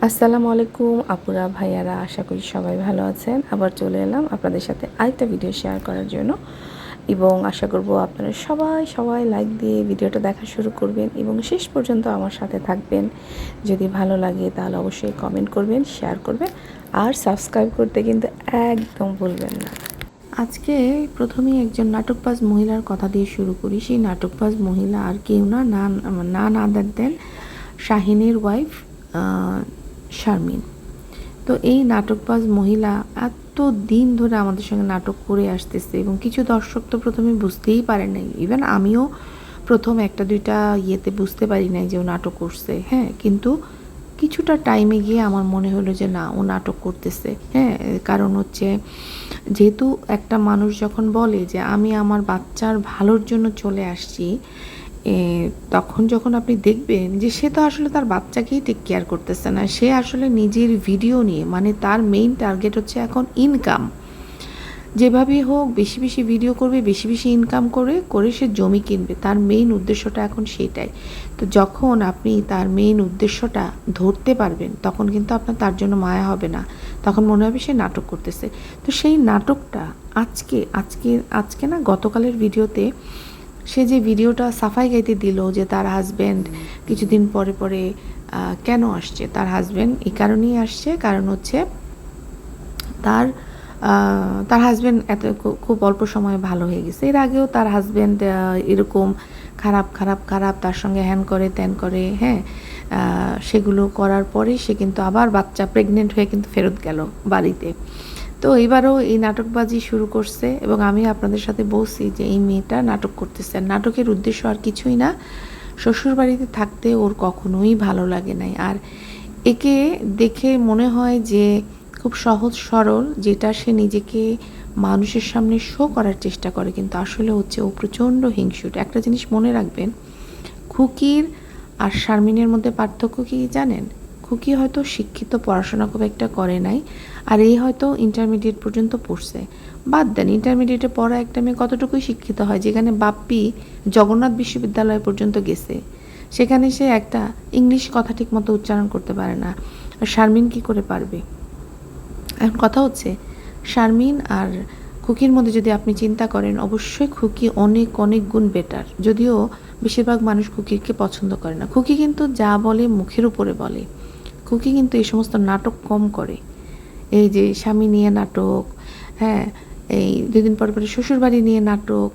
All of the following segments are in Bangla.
আসসালামু আলাইকুম আপুরা ভাইয়ারা আশা করি সবাই ভালো আছেন আবার চলে এলাম আপনাদের সাথে আরেকটা ভিডিও শেয়ার করার জন্য এবং আশা করব আপনারা সবাই সবাই লাইক দিয়ে ভিডিওটা দেখা শুরু করবেন এবং শেষ পর্যন্ত আমার সাথে থাকবেন যদি ভালো লাগে তাহলে অবশ্যই কমেন্ট করবেন শেয়ার করবেন আর সাবস্ক্রাইব করতে কিন্তু একদম ভুলবেন না আজকে প্রথমেই একজন নাটকবাজ মহিলার কথা দিয়ে শুরু করি সেই নাটকবাজ মহিলা আর কেউ না না না আদার দেন শাহিনের ওয়াইফ শারমিন। তো এই নাটকবাজ মহিলা এত দিন ধরে আমাদের সঙ্গে নাটক করে আসতেছে এবং কিছু দর্শক তো প্রথমে বুঝতেই পারে নাই। ইভেন আমিও প্রথম একটা, দুইটা ইয়েতে বুঝতে পারি নাই যে ও নাটক করছে। হ্যাঁ কিন্তু কিছুটা টাইমে গিয়ে আমার মনে হলো যে না, ও নাটক করতেছে। হ্যাঁ কারণ হচ্ছে যেহেতু একটা মানুষ যখন বলে যে আমি আমার বাচ্চার ভালোর জন্য চলে আসছি তখন যখন আপনি দেখবেন যে সে তো আসলে তার বাচ্চাকেই টেক কেয়ার করতেছে না, সে আসলে নিজের ভিডিও নিয়ে মানে তার মেইন টার্গেট হচ্ছে এখন ইনকাম যেভাবেই হোক, বেশি বেশি ভিডিও করবে, বেশি বেশি ইনকাম করে করে সে জমি কিনবে। তার মেইন উদ্দেশ্যটা এখন সেটাই। তো যখন আপনি তার মেইন উদ্দেশ্যটা ধরতে পারবেন, তখন কিন্তু আপনার তার জন্য মায়া হবে না। তখন মনে হবে সে নাটক করতেছে। তো সেই নাটকটা আজকে আজকে আজকে না গতকালের ভিডিওতে সে যে ভিডিওটা সাফাই গাইতে দিল যে তার হাজব্যান্ড কিছুদিন পরে পরে কেন আসছে? তার হাজব্যান্ড এই কারণেই আসছে। কারণ হচ্ছে তার তার হাজব্যান্ড এত খুব অল্প সময়ে ভালো হয়ে গেছে। এর আগেও তার হাজব্যান্ড এরকম খারাপ খারাপ খারাপ তার সঙ্গে হ্যান করে, ত্যান করে হ্যাঁ সেগুলো করার পরে সে কিন্তু আবার বাচ্চা প্রেগনেন্ট হয়ে কিন্তু ফেরত গেল বাড়িতে। তো এবারও এই নাটকবাজি শুরু করছে এবং আমি আপনাদের সাথে বলছি যে এই মেয়েটা নাটক করতেছে। নাটকের উদ্দেশ্য আর কিছুই না, শ্বশুরবাড়িতে থাকতে ওর কখনোই ভালো লাগে নাই। আর একে দেখে মনে হয় যে খুব সহজ সরল, যেটা সে নিজেকে মানুষের সামনে শো করার চেষ্টা করে, কিন্তু আসলে হচ্ছে ও প্রচণ্ড হিংসুট। একটা জিনিস মনে রাখবেন, খুকির আর শারমিনের মধ্যে পার্থক্য কি জানেন? খুকি হয়তো শিক্ষিত, পড়াশোনা খুব একটা করে নাই আর এই হয়তো ইন্টারমিডিয়েট পর্যন্ত পড়ছে। বাদ দেন ইন্টারমিডিয়েটে পড়া একটা মেয়ে কতটুকুই শিক্ষিত হয়, যেখানে বাপ্পি জগন্নাথ বিশ্ববিদ্যালয় পর্যন্ত গেছে। সেখানে সে একটা ইংলিশ কথা ঠিক মতো উচ্চারণ করতে পারে না। আর শারমিন কি করে পারবে? এখন কথা হচ্ছে, শারমিন আর খুকির মধ্যে যদি আপনি চিন্তা করেন, অবশ্যই খুকি অনেক অনেক গুণ বেটার যদিও বেশিরভাগ মানুষ খুকিকে পছন্দ করে না। খুকি কিন্তু যা বলে মুখের উপরে বলে। খুকি কিন্তু এই সমস্ত নাটক কম করে। এই যে স্বামী নিয়ে নাটক হ্যাঁ এই দুদিন পর পরে শ্বশুরবাড়ি নিয়ে নাটক,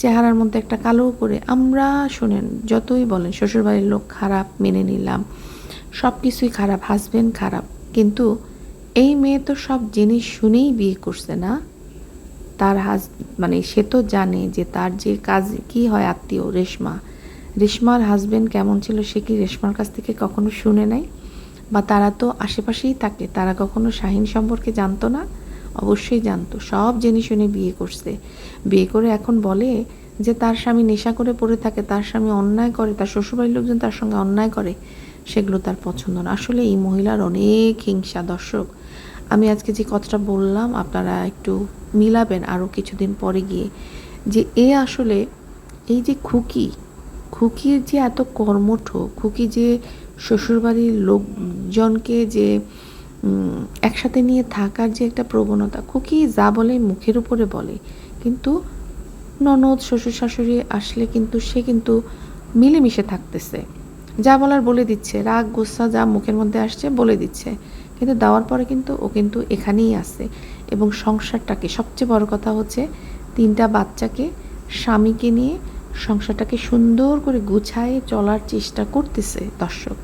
চেহারার মধ্যে একটা কালো করে আমরা শোনেন, যতই বলেন শ্বশুরবাড়ির লোক খারাপ, মেনে নিলাম সব কিছুই খারাপ হাজবেন্ড খারাপ, কিন্তু এই মেয়ে তো সব জিনিস শুনেই বিয়ে করছে না। তার হাজ মানে সে তো জানে যে তার যে কাজ, কি হয় আত্মীয়, রেশমা, রেশমার হাজবেন্ড কেমন ছিল সে কি রেশমার কাছ থেকে কখনো শুনে নাই? বা তারা তো আশেপাশেই থাকে, তারা কখনো শাহিন সম্পর্কে জানতো না? অবশ্যই জানতো, সব জেনে শুনে বিয়ে করছে। বিয়ে করে এখন বলে যে তার স্বামী নেশা করে পড়ে থাকে, তার স্বামী অন্যায় করে, তার শ্বশুরবাড়ির লোকজন তার সঙ্গে অন্যায় করে, সেগুলো তার পছন্দ না। আসলে এই মহিলার অনেক হিংসা, দর্শক। আমি আজকে যে কথাটা বললাম, আপনারা একটু মিলাবেন আরও কিছুদিন পরে গিয়ে যে এ আসলে এই যে খুকি খুকির যে এত কর্মঠ, খুকি যে শ্বশুরবাড়ির লোকজনকে যে একসাথে নিয়ে থাকার যে একটা প্রবণতা, খুকি যা বলে মুখের উপরে বলে। কিন্তু ননদ, শ্বশুর শাশুড়ি আসলে কিন্তু সে কিন্তু মিলেমিশে থাকতেছে। যা বলার বলে দিচ্ছে, রাগ, গুসা যা মুখের মধ্যে আসছে বলে দিচ্ছে। কিন্তু দেওয়ার পরে কিন্তু ও কিন্তু এখানেই আছে। এবং সংসারটাকে সবচেয়ে বড় কথা হচ্ছে তিনটা বাচ্চাকে স্বামীকে নিয়ে সংসারটাকে সুন্দর করে গুছায়ে চলার চেষ্টা করতেছে দর্শক।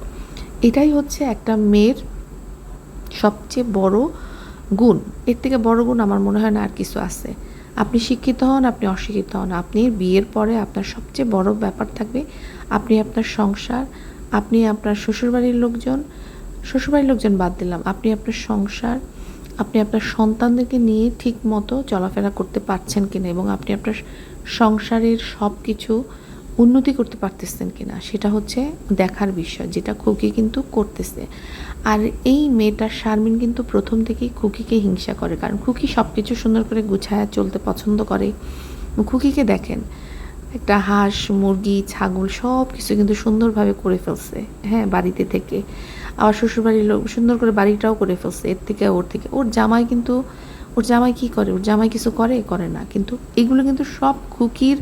এটাই হচ্ছে একটা মেয়ের সবচেয়ে বড় গুণ। এর থেকে বড় গুণ আমার মনে হয় না আর কিছু আছে। আপনি শিক্ষিত হন, আপনি অশিক্ষিত হন, আপনি বিয়ের পরে আপনার সবচেয়ে বড় ব্যাপার থাকবে আপনি আপনার সংসার, আপনি আপনার শ্বশুরবাড়ির লোকজন শ্বশুরবাড়ির লোকজন বাদ দিলাম, আপনি আপনার সংসার আপনি আপনার সন্তানদেরকে নিয়ে ঠিক মতো চলাফেরা করতে পারছেন কিনা এবং আপনি আপনার সংসারের সব কিছু উন্নতি করতে পারতেছেন কিনা, সেটা হচ্ছে দেখার বিষয়, যেটা খুকি কিন্তু করতেছে। আর এই মেয়েটার শারমিন কিন্তু প্রথম থেকেই খুকিকে হিংসা করে, কারণ খুকি সব কিছু সুন্দর করে গুছায় চলতে পছন্দ করে। খুকিকে দেখেন, একটা হাঁস, মুরগি, ছাগল সব কিছু কিন্তু সুন্দরভাবে করে ফেলছে হ্যাঁ বাড়িতে থেকে। আবার শ্বশুরবাড়ির লোক সুন্দর করে বাড়িটাও করে ফেলছে, এর থেকে ওর থেকে। ওর জামাই কিন্তু, ওর জামাই কি করে? ওর জামাই কিছু করে? করে না। কিন্তু এগুলো কিন্তু সব খুকির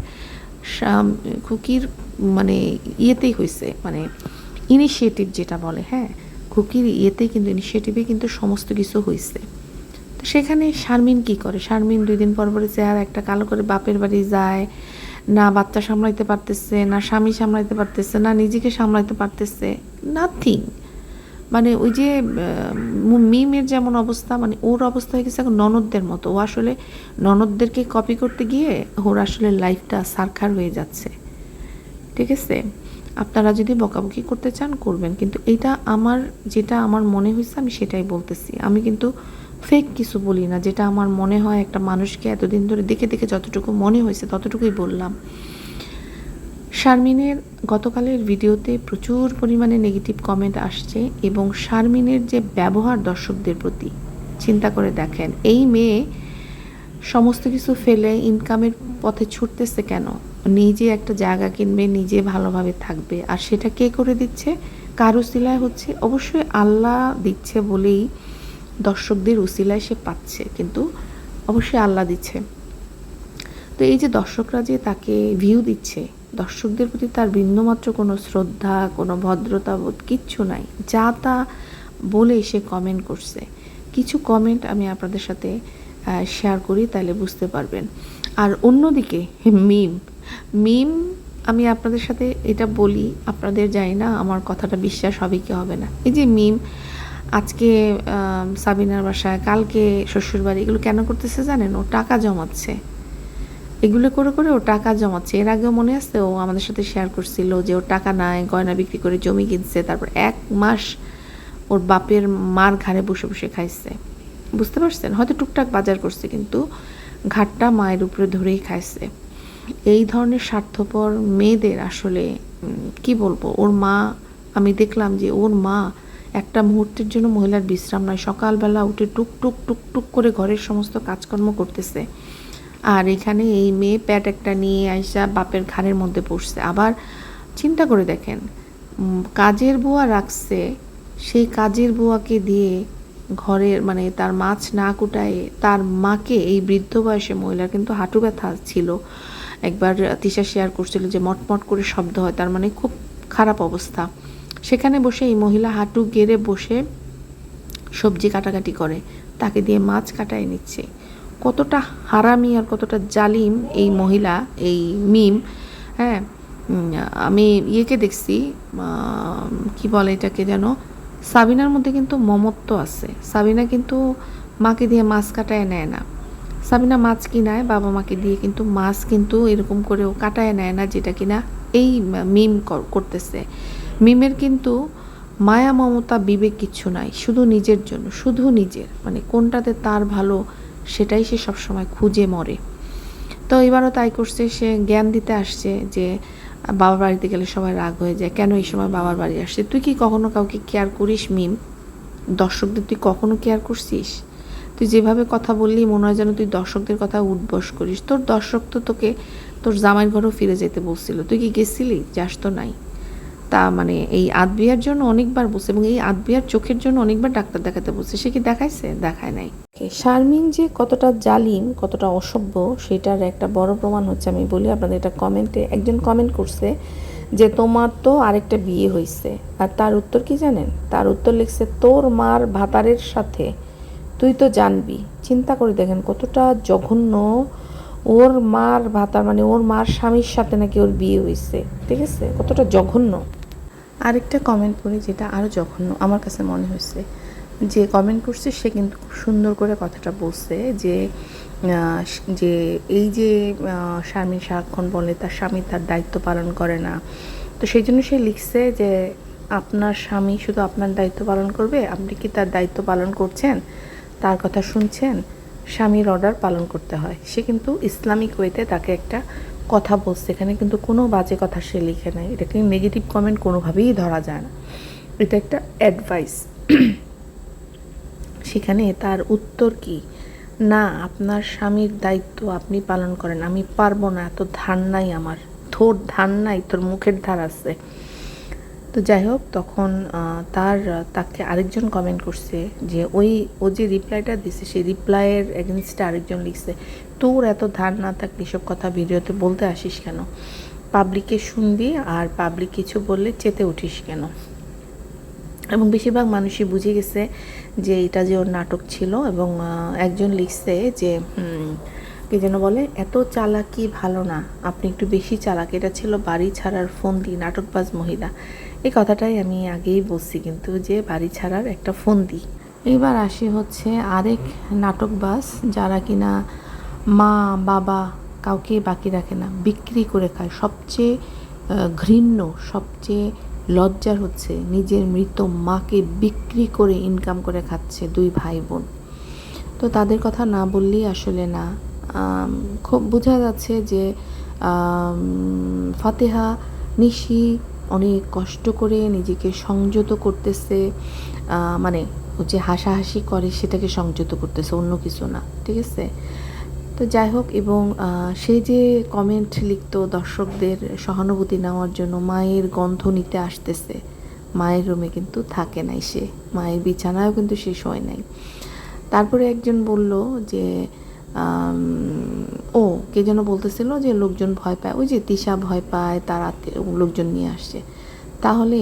খুকির মানে ইয়েতেই হয়েছে মানে ইনিশিয়েটিভ যেটা বলে হ্যাঁ? খুকির ইয়েতেই কিন্তু ইনিশিয়েটিভে কিন্তু সমস্ত কিছু হয়েছে তো সেখানে শারমিন কি করে? শারমিন দুই দিন পর পরে চেহারা একটা কালো করে বাপের বাড়ি যায়, না বাচ্চা সামলাইতে পারতেছে, না স্বামী সামলাইতে পারতেছে, না নিজেকে সামলাইতে পারতেছে নাথিং মানে ওই যে মিমের যেমন অবস্থা মানে ওর অবস্থা হয়ে গেছে এখন ননদদের মতো। ও আসলে ননদদেরকে কপি করতে গিয়ে ওর আসলে লাইফটা সারখার হয়ে যাচ্ছে। ঠিক আছে? আপনারা যদি বকাবকি করতে চান, করবেন। কিন্তু এটা আমার, যেটা আমার মনে হয়েছে, আমি সেটাই বলতেছি। আমি কিন্তু ফেক কিছু বলি না। যেটা আমার মনে হয় একটা মানুষকে এতদিন ধরে দেখে দেখে যতটুকু মনে হয়েছে, ততটুকুই বললাম। শারমিনের গতকালের ভিডিওতে প্রচুর পরিমাণে নেগেটিভ কমেন্ট আসছে এবং শারমিনের যে ব্যবহার দর্শকদের প্রতি চিন্তা করে দেখেন, এই মেয়ে সমস্ত কিছু ফেলে ইনকামের পথে ছুটতেছে কেন? নিজে একটা জায়গা কিনবে, নিজে ভালোভাবে থাকবে। আর সেটা কে করে দিচ্ছে? কার উসিলায় হচ্ছে? অবশ্যই আল্লাহ দিচ্ছে বলেই দর্শকদের উসিলায় সে পাচ্ছে, কিন্তু অবশ্যই আল্লাহ দিচ্ছে। তো এই যে দর্শকরা যে তাকে ভিউ দিচ্ছে দর্শকদের প্রতি তার বিন্দুমাত্র কোনো শ্রদ্ধা, কোনো ভদ্রতাবোধ কিচ্ছু নাই। যা তা বলে সে কমেন্ট করছে। কিছু কমেন্ট আমি আপনাদের সাথে শেয়ার করি, তাহলে বুঝতে পারবেন। আর অন্যদিকে মিম মিম আমি আপনাদের সাথে এটা বলি, আপনাদের জানি না আমার কথাটা বিশ্বাস হবে কি হবে না। এই যে মিম আজকে সাবিনার বাসায়, কালকে শ্বশুরবাড়ি, এগুলো কেন করতেছে জানেন? ও টাকা জমাচ্ছে। এগুলো করে করে ও টাকা জমাচ্ছে। এর আগেও মনে আছে ও আমাদের সাথে শেয়ার করছিল যে ওর টাকা নাই, গয়না বিক্রি করে জমি কিনছে, তারপর এক মাস ওর বাপের মার ঘাড়ে বসে বসে খাইছে। বুঝতে পারছেন? হয়তো টুকটাক বাজার করছে, কিন্তু ঘাটটা মায়ের উপরে ধরেই খাইছে। এই ধরনের স্বার্থপর মেয়েদের আসলে কি বলব? ওর মা, আমি দেখলাম যে ওর মা একটা মুহূর্তের জন্য মহিলার বিশ্রাম নয়। সকালবেলা উঠে টুক টুক টুক টুক করে ঘরের সমস্ত কাজকর্ম করতেছে। আর এখানে এই মেয়ে প্যাট একটা নিয়ে আইসা বাপের ঘাড়ের মধ্যে পড়ছে আবার চিন্তা করে দেখেন কাজের বুয়া রাখছে, সেই কাজের বুয়াকে দিয়ে ঘরের মানে তার মাছ না কুটায় তার মাকে এই বৃদ্ধ বয়সে মহিলার কিন্তু হাঁটু ব্যথা ছিল। একবার তিশা শেয়ার করছিল যে মটমট করে শব্দ হয়, তার মানে খুব খারাপ অবস্থা। সেখানে বসে এই মহিলা হাঁটু গেড়ে বসে সবজি কাটাকাটি করে, তাকে দিয়ে মাছ কাটায় নিচ্ছে। কতটা হারামি আর কতটা জালিম এই মহিলা, এই মিম হ্যাঁ আমি ইয়েকে দেখছি কি বলে এটাকে যেন, সাবিনার মধ্যে কিন্তু মমত্ব আছে। সাবিনা কিন্তু মাকে দিয়ে মাছ কাটায় নেয় না। সাবিনা মাছ কিনায়, বাবা মাকে দিয়ে কিন্তু মাছ কিন্তু এরকম করেও কাটায় নেয় না, যেটা কিনা এই মিম কর- করতেছে। মিমের কিন্তু মায়া, মমতা, বিবেক কিছু নাই, শুধু নিজের জন্য, শুধু নিজের মানে কোনটাতে তার ভালো সেটাই সে সবসময় খুঁজে মরে। তো এবারও তাই করছে, সে জ্ঞান দিতে আসছে যে, বাবার বাড়িতে গেলে সবাই রাগ হয়ে যায়, কেন এই সময় বাবার বাড়ি আসছে? তুই কি কখনো কাউকে কেয়ার করিস মিম? দর্শকদের তুই কখনো কেয়ার করছিস? তুই যেভাবে কথা বললি, মনে হয় যেন তুই দর্শকদের কথা উঠবস করিস। তোর দর্শক তো তোকে, তোর জামাইয়ের ঘরেও ফিরে যেতে বলছিল। তুই কি গেছিলি? যাস তো নাই। তা মানে এই আদবিয়ার জন্য অনেকবার বসে এবং এই আদবিয়ার চোখের জন্য অনেকবার ডাক্তার দেখাতে বসে সে কি দেখাইছে? দেখায় নাই। শারমিন যে কতটা জালিম, কতটা অসভ্য, সেটার একটা বড় প্রমাণ হচ্ছে আমি বলি, আপনাদের এটা কমেন্টে একজন কমেন্ট করছে যে, তোমার তো আরেকটা বিয়ে হয়েছে আর তার উত্তর কি জানেন? তার উত্তর লিখছে, তোর মার ভাতারের সাথে তুই তো জানবি। চিন্তা করে দেখেন, কতটা জঘন্য ওর মার ভাতার মানে ওর মার স্বামীর সাথে নাকি ওর বিয়ে হয়েছে ঠিক আছে? কতটা জঘন্য। আরেকটা কমেন্ট পড়ি যেটা আরও জঘন্য, আমার কাছে মনে হয়েছে। যে কমেন্ট করছে, সে কিন্তু খুব সুন্দর করে কথাটা বলছে যে যে এই যে স্বামী সারাক্ষণ বলে তার স্বামী তার দায়িত্ব পালন করে না। তো সেই জন্য সে লিখছে যে, আপনার স্বামী শুধু আপনার দায়িত্ব পালন করবে? আপনি কি তার দায়িত্ব পালন করছেন? তার কথা শুনছেন? স্বামীর অর্ডার পালন করতে হয়। সে কিন্তু ইসলামিক ওয়েতে তাকে একটা কথা বলছে। এখানে কিন্তু কোনো বাজে কথা সে লিখে নাই। এটাকে নেগেটিভ কমেন্ট কোনোভাবেই ধরা যায় না। এটা একটা অ্যাডভাইস সেখানে তার উত্তর কি? না, আপনার স্বামীর দায়িত্ব আপনি পালন করেন। আমি পারব না, এত ধার নাই আমার। তোর ধার নাই, তোর মুখের ধার আছে। তো যাই হোক, তখন তার, তাকে আরেকজন কমেন্ট করছে যে, ওই, ও যে রিপ্লাইটা দিছে, সেই রিপ্লাইয়ের এগেনস্টে আরেকজন লিখছে, তোর এত ধার না থাকলে এসব কথা ভিডিওতে বলতে আসিস কেন? পাবলিকে শুনবি আর পাবলিক কিছু বললে চেতে উঠিস কেন? এবং বেশিরভাগ মানুষই বুঝে গেছে যে এটা যে ওর নাটক ছিল এবং একজন লিখছে যে কে যেন বলে, এত চালাকি ভালো না, আপনি একটু বেশি চালাক। এটা ছিল বাড়ি ছাড়ার ফোন দি নাটকবাজ মহিলা। এই কথাটাই আমি আগেই বলছি কিন্তু যে বাড়ি ছাড়ার একটা ফোন দি এইবার আসি হচ্ছে আরেক নাটকবাজ যারা কিনা মা, বাবা কাউকে বাকি রাখে না, বিক্রি করে খায়। সবচেয়ে ঘৃণ্য, সবচেয়ে লজ্জার হচ্ছে নিজের মৃত মাকে বিক্রি করে ইনকাম করে খাচ্ছে দুই ভাই বোন। তো তাদের কথা না বললেই আসলে না। খুব বোঝা যাচ্ছে যে ফাতেহা, নিশি অনেক কষ্ট করে নিজেকে সংযত করতেছে। মানে যে হাসাহাসি করে, সেটাকে সংযত করতেছে, অন্য কিছু না। ঠিক আছে? তো যাই হোক, এবং সে যে কমেন্ট লিখতো দর্শকদের সহানুভূতি নেওয়ার জন্য, মায়ের গন্ধ নিতে আসতেছে। মায়ের রুমে কিন্তু থাকে নাই সে। মায়ের বিছানায়ও কিন্তু সে শোয় নাই। তারপরে একজন বলল যে ও, কে যেন বলতেছিল যে, লোকজন ভয় পায়। ওই যে তিশা ভয় পায়, তার লোকজন নিয়ে আসছে। তাহলে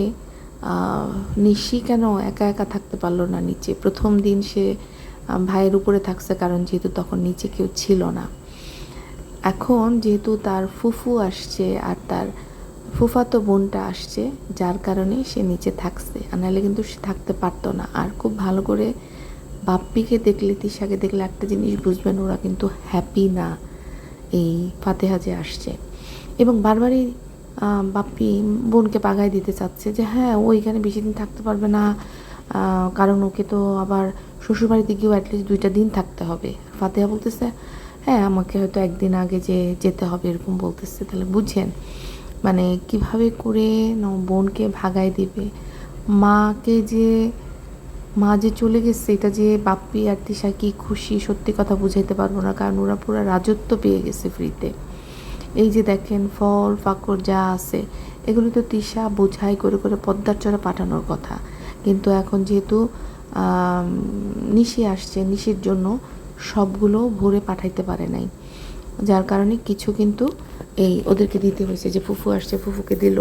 নিশি কেন একা একা থাকতে পারল না নিচে? প্রথম দিন সে ভাইয়ের উপরে থাকছে, কারণ যেহেতু তখন নিচে কেউ ছিল না। এখন যেহেতু তার ফুফু আসছে আর তার ফুফাতো বোনটা আসছে, যার কারণে সে নিচে থাকছে। আর নাহলে কিন্তু সে থাকতে পারতো না। আর খুব ভালো করে বাপ্পিকে দেখলে, তিশাকে দেখলে একটা জিনিস বুঝবেন, ওরা কিন্তু হ্যাপি না এই ফাতেহা যে আসছে। এবং বারবারই বাপ্পি বোনকে পাগায় দিতে চাচ্ছে যে হ্যাঁ ও এখানে বেশি দিন থাকতে পারবে না। কারণ ওকে তো আবার শ্বশুরবাড়িতে গিয়েও অ্যাটলিস্ট দুইটা দিন থাকতে হবে। ফাতেহা বলতেছে হ্যাঁ আমাকে হয়তো একদিন আগে যে যেতে হবে, এরকম বলতেছে। তাহলে বুঝছেন মানে কীভাবে করে বোনকে ভাগায় দিবে? মাকে যে, মা যে চলে গেছে, এটা যে বাপ্পি আর তিশা কি খুশি, সত্যি কথা বুঝাইতে পারব না, কারণ ওরা পুরো রাজত্ব পেয়ে গেছে ফ্রিতে। এই যে দেখেন, ফল ফাকড় যা আছে, এগুলো তো তিশা বোঝাই করে করে পদ্মার চড়া পাঠানোর কথা। কিন্তু এখন যেহেতু নিশি আসছে, নিশির জন্য সবগুলো ভরে পাঠাইতে পারে নাই। যার কারণে কিছু কিন্তু এই ওদেরকে দিতে হয়েছে যে ফুফু আসছে, ফুফুকে দিল।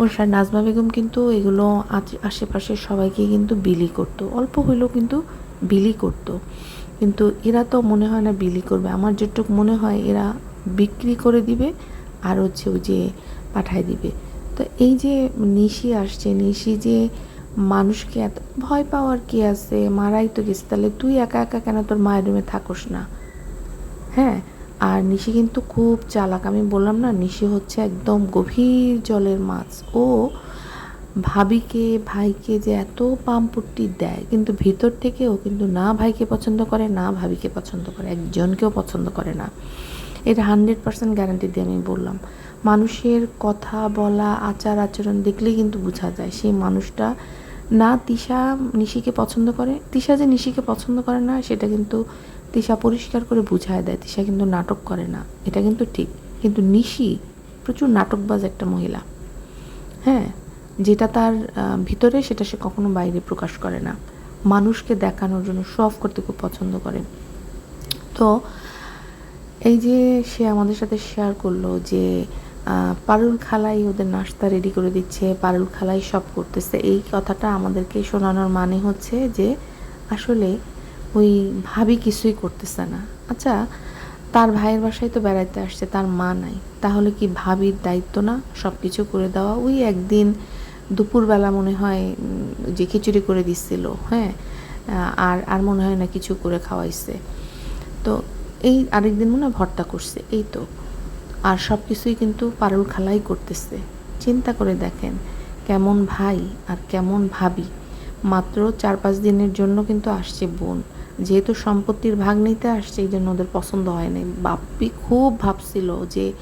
ওর স্যার নাজমা বেগম কিন্তু এগুলো আশেপাশে সবাইকে কিন্তু বিলি করতো। অল্প হইলেও কিন্তু বিলি করতো। কিন্তু এরা তো মনে হয় না বিলি করবে। আমার যেটুকু মনে হয়, এরা বিক্রি করে দিবে আর হচ্ছে ওই যে পাঠায় দিবে। তো এই যে নিশি আসছে, নিশি যে মানুষকে এত ভয় পাওয়ার কি আছে? মারাই তো গেছে। তাহলে তুই একা একা কেন তোর মায়ের রুমে থাকোস না? হ্যাঁ আর নিশি কিন্তু খুব চালাক। আমি বললাম না, নিশি হচ্ছে একদম গভীর জলের মাছ। ও ভাবিকে, ভাইকে যে এত পাম্পুটি দেয়, কিন্তু ভিতর থেকে ও কিন্তু না ভাইকে পছন্দ করে, না ভাবিকে পছন্দ করে, একজনকেও পছন্দ করে না। এটা হান্ড্রেড পার্সেন্ট গ্যারান্টি দিয়ে আমি বললাম। মানুষের কথা বলা, আচার আচরণ দেখলেই কিন্তু বোঝা যায় সেই মানুষটা না তিশা নিশিকে পছন্দ করে। তিশা যে নিশিকে পছন্দ করে না, সেটা কিন্তু তিশা পরিষ্কার করে বুঝায় দেয়। তিশা কিন্তু নাটক করে না। এটা কিন্তু ঠিক। কিন্তু নিশি প্রচুর নাটকবাজ একটা মহিলা। হ্যাঁ যেটা তার ভিতরে সেটা সে কখনো বাইরে প্রকাশ করে না। মানুষকে দেখানোর জন্য, শো অফ করতে খুব পছন্দ করে। তো এই যে সে আমাদের সাথে শেয়ার করল যে পারুল খালাই ওদের নাস্তা রেডি করে দিচ্ছে, পারুল খালাই সব করতেছে। এই কথাটা আমাদেরকে শোনানোর মানে হচ্ছে যে, আসলে ওই ভাবি কিছুই করতেছে না। আচ্ছা তার ভাইয়ের বাসায় তো বেড়াইতে আসছে, তার মা নাই। তাহলে কি ভাবির দায়িত্ব না সব কিছু করে দেওয়া? ওই একদিন দুপুরবেলা মনে হয় যে খিচুড়ি করে দিচ্ছিল হ্যাঁ? আর আর মনে হয় না কিছু করে খাওয়াইছে। তো এই আরেকদিন মনে ভর্তা করছে, এই তো। আর সব কিছুই কিন্তু পারুল খালাই করতেছে। চিন্তা করে দেখেন, কেমন ভাই আর কেমন ভাবি। মাত্র চার পাঁচ দিনের জন্য কিন্তু আসছে বোন। যেহেতু সম্পত্তির ভাগ নিতে আসছে, এই জন্য ওদের পছন্দ হয় নাই। বাপ্পি খুব ভাবছিল যে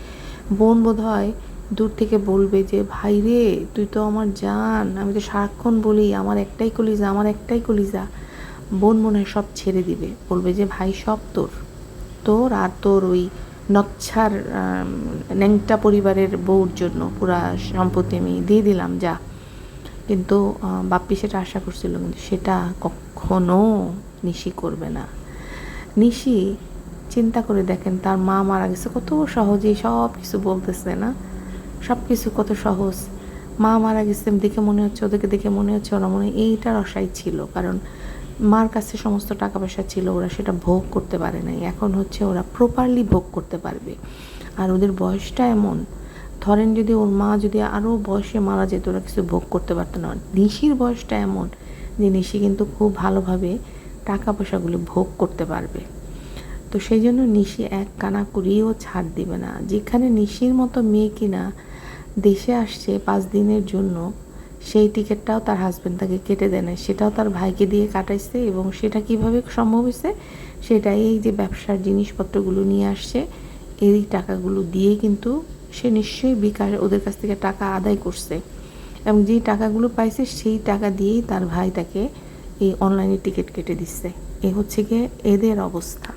বোন বোধ হয় দূর থেকে বলবে যে, ভাই রে, তুই তো আমার জান, আমি তো সারাক্ষণ বলি, আমার একটাই কলিজা, আমার একটাই কলিজা। বোন মনে হয় সব ছেড়ে দিবে। বলবে যে, ভাই, সব তোর। তোর আর তোর ওই নচ্ছার ন্যাংটা পরিবারের বউর জন্য পুরা সম্পত্তি আমি দিয়ে দিলাম, যা। কিন্তু বাপ্পি সেটা আশা করছিল, কিন্তু সেটা কখনো নিশি করবে না। নিশি চিন্তা করে দেখেন, তার মা মারা গেছে, কত সহজেই সব কিছু বলতেছে, না? সব কিছু কত সহজ। মা মারা গেছে, দেখে মনে হচ্ছে, ওদেরকে দেখে মনে হচ্ছে, ওরা মনে হয় এইটার আশাই ছিল, কারণ মার কাছে সমস্ত টাকা পয়সা ছিল, ওরা সেটা ভোগ করতে পারে নাই। এখন হচ্ছে ওরা প্রপারলি ভোগ করতে পারবে। আর ওদের বয়সটা এমন। ধরেন যদি ওর মা যদি আরও বয়সে মারা যেত, ওরা কিছু ভোগ করতে পারতো না। নিশির বয়সটা এমন যে নিশি কিন্তু খুব ভালোভাবে টাকা পয়সাগুলো ভোগ করতে পারবে। তো সেই জন্য নিশি এক কানা করিয়েও ছাড় দিবে না। যেখানে নিশির মতো মেয়ে কিনা দেশে আসছে পাঁচ দিনের জন্য সেই টিকিটটাও তার হাজব্যান্ড তাকে কেটে দেয় না সেটাও তার ভাইকে দিয়ে কাটাইছে এবং সেটা কীভাবে সম্ভব হয়েছে সেটা এই যে ব্যবসার জিনিসপত্রগুলো নিয়ে আসছে, এই টাকাগুলো দিয়ে কিন্তু সে নিশ্চয়ই বিকাশ ওদের কাছ থেকে টাকা আদায় করছে। এবং যেই টাকাগুলো পাইছে, সেই টাকা দিয়েই তার ভাই তাকে এই অনলাইনে টিকিট কেটে দিচ্ছে। এ হচ্ছে গিয়ে এদের অবস্থা।